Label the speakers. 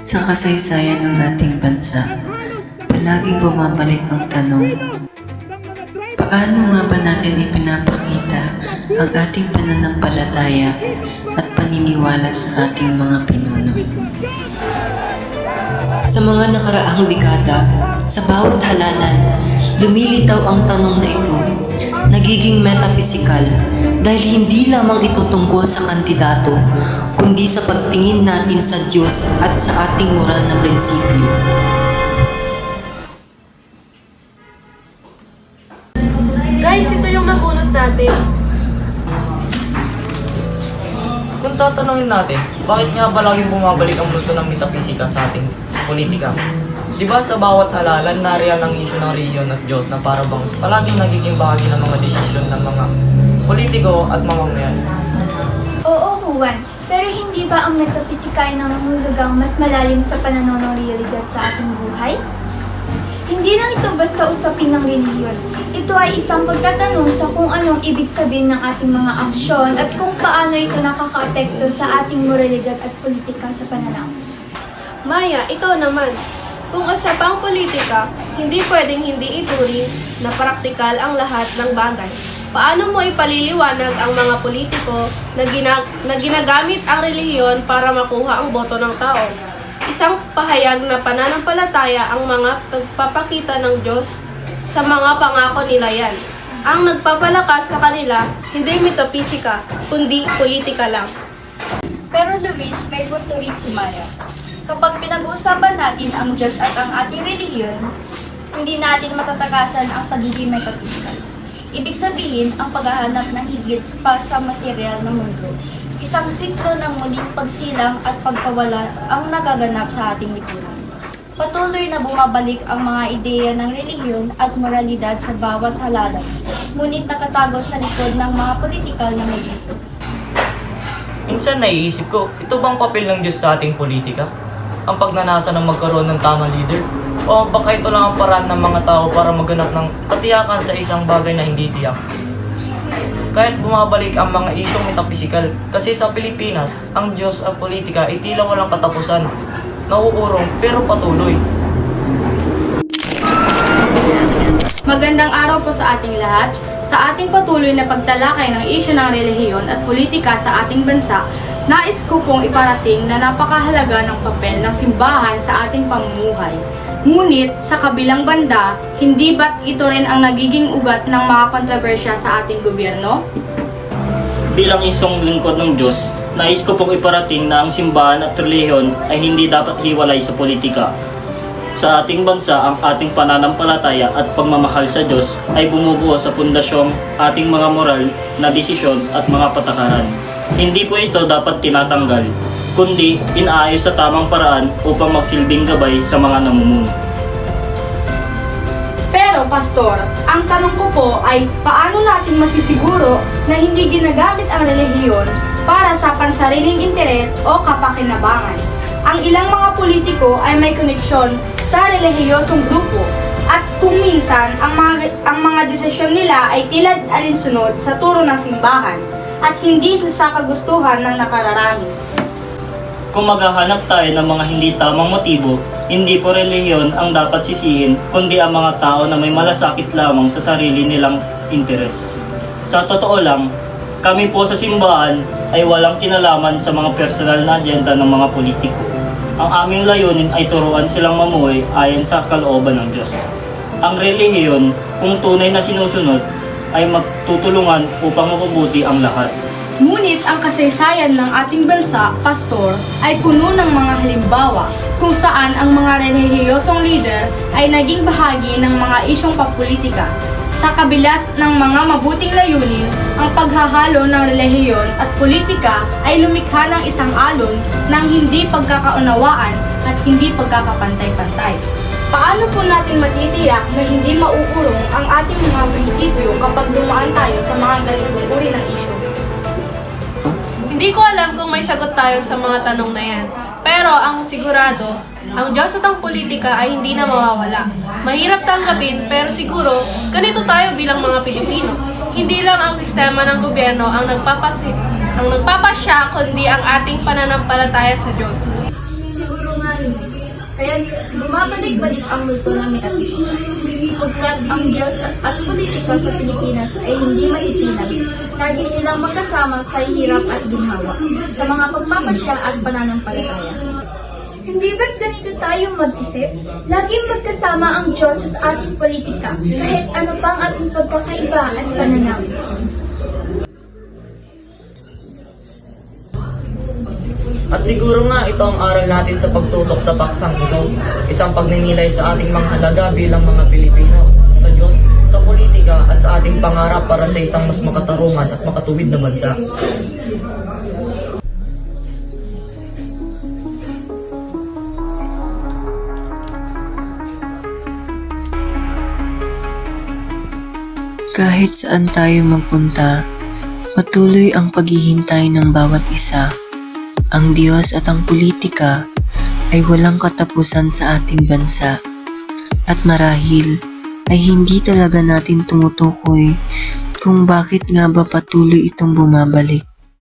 Speaker 1: Sa kasaysayan ng ating bansa, palaging bumabalik ang tanong, paano nga ba natin ipinapakita ang ating pananampalataya at paniniwala sa ating mga pinuno? Sa mga nakaraang dekada, sa bawat halalan, lumilitaw ang tanong na ito, nagiging metapisikal dahil hindi lamang ito tungkol sa kandidato, kundi sa pagtingin natin sa Diyos at sa ating moral na prinsipyo.
Speaker 2: Guys, ito yung nabunot natin.
Speaker 3: Tatanungin natin, bakit nga ba laging bumabalik ang multo ng metaphisika sa ating politika? Di ba sa bawat halalan, nariyan ang isyu ng reliyon at Diyos na para bang palaging nagiging bahagi ng mga desisyon ng mga politiko at mamamayan?
Speaker 4: Oo, Juan. Pero hindi ba ang metapisika ay nangangulugang mas malalim sa pananaw ng realidad sa ating buhay? Hindi lang ito basta usapin ng reliyon. Ito ay isang pagtatanong sa kung anong ibig sabihin ng ating mga aksyon at kung paano ito nakakaapekto sa ating moralidad at politika sa pananaw.
Speaker 2: Maya, ikaw naman. Kung usapang politika, hindi pwedeng hindi ituring na praktikal ang lahat ng bagay. Paano mo ipaliliwanag ang mga politiko na, gina- na ginagamit ang relihiyon para makuha ang boto ng tao? Isang pahayag na pananampalataya ang mga nagpapakita ng Diyos sa mga pangako nila yan. Ang nagpapalakas sa kanila, hindi metaphisika, kundi politika lang.
Speaker 5: Pero Luis, may punto rin si Maya. Kapag pinag-uusapan natin ang Diyos at ang ating relihiyon, hindi natin matatakasan ang pagiging metaphysical. Ibig sabihin, ang paghahanap ng higit pa sa material ng mundo. Isang siklo ng muling pagsilang at pagkawala ang nagaganap sa ating lipunan. Patuloy na bumabalik ang mga ideya ng relihiyon at moralidad sa bawat halalan, ngunit nakatago sa likod ng mga politikal na movement.
Speaker 3: Minsan naiisip ko, ito bang papel ng Diyos sa ating politika? Ang pagnanasa ng magkaroon ng tamang leader? O baka ito lang ang paraan ng mga tao para maganap ng katiyakan sa isang bagay na hindi tiyak? Kahit bumabalik ang mga isyong metapisikal, kasi sa Pilipinas, ang Diyos at politika ay tila walang katapusan. Nauurong pero patuloy.
Speaker 6: Magandang araw po sa ating lahat. Sa ating patuloy na pagtalakay ng isyu ng relihiyon at politika sa ating bansa, nais ko pong iparating na napakahalaga ng papel ng simbahan sa ating pamumuhay. Ngunit sa kabilang banda, hindi ba't ito rin ang nagiging ugat ng mga kontrobersya sa ating gobyerno?
Speaker 7: Bilang isang lingkod ng Diyos, nais ko pong iparating na ang simbahan at relihiyon ay hindi dapat hiwalay sa politika. Sa ating bansa, ang ating pananampalataya at pagmamahal sa Diyos ay bumubuo sa pundasyong ating mga moral na desisyon at mga patakaran. Hindi po ito dapat tinatanggal, kundi inaayos sa tamang paraan upang magsilbing gabay sa mga namumuno.
Speaker 6: Pero, Pastor, ang tanong ko po ay paano natin masisiguro na hindi ginagamit ang relihiyon para sa pansariling interes o kapakinabangan? Ang ilang mga politiko ay may koneksyon sa relihiyosong grupo at kung minsan ang mga, ang mga desisyon nila ay tila alinsunod sa turo ng simbahan at hindi sa kagustuhan ng nakararami.
Speaker 7: Kung maghahanap tayo ng mga hindi tamang motibo, hindi po relihiyon ang dapat sisihin, kundi ang mga tao na may malasakit lamang sa sarili nilang interes. Sa totoo lang, kami po sa simbahan ay walang kinalaman sa mga personal na agenda ng mga politiko. Ang aming layunin ay turuan silang mamuhay ayon sa kalooban ng Diyos. Ang relihiyon, kung tunay na sinusunod, ay magtutulungan upang mapabuti ang lahat.
Speaker 6: Ngunit ang kasaysayan ng ating bansa, pastor, ay puno ng mga halimbawa kung saan ang mga relihiyosong leader ay naging bahagi ng mga isyong papolitika. Sa kabilas ng mga mabuting layunin, ang paghahalo ng relihiyon at politika ay lumikha ng isang alon ng hindi pagkakaunawaan at hindi pagkakapantay-pantay. Paano po natin matitiyak na hindi mauurong ang ating mga prinsipyo kapag dumaan tayo sa mga ganitong
Speaker 2: sagot tayo sa mga tanong na yan. Pero ang sigurado, ang Diyos at ang politika ay hindi na mawawala. Mahirap tanggapin, pero siguro, ganito tayo bilang mga Pilipino. Hindi lang ang sistema ng gobyerno ang nagpapasi ang nagpapasya, kundi ang ating pananampalataya sa Diyos.
Speaker 5: Kaya bumabalik-balik ang multo ng metapisika. Sapagkat ang Diyos at politika sa Pilipinas ay hindi matitinag. Lagi silang magkasama sa hirap at ginhawa, sa mga pagpapasya at pananampalataya.
Speaker 4: Hindi ba't ganito tayo mag-isip? Laging magkasama ang Diyos sa ating politika, kahit ano pang ating pagkakaiba at pananaw.
Speaker 3: At siguro nga ito ang aral natin sa pagtutok sa paksang ito. Isang pagninilay sa ating mga halaga bilang mga Pilipino, sa Diyos, sa politika at sa ating pangarap para sa isang mas makatarungan at makatuwid na bansa.
Speaker 1: Kahit saan tayo magpunta, patuloy ang paghihintay ng bawat isa. Ang Diyos at ang politika ay walang katapusan sa ating bansa. At marahil ay hindi talaga natin tumutukoy kung bakit nga ba patuloy itong bumabalik.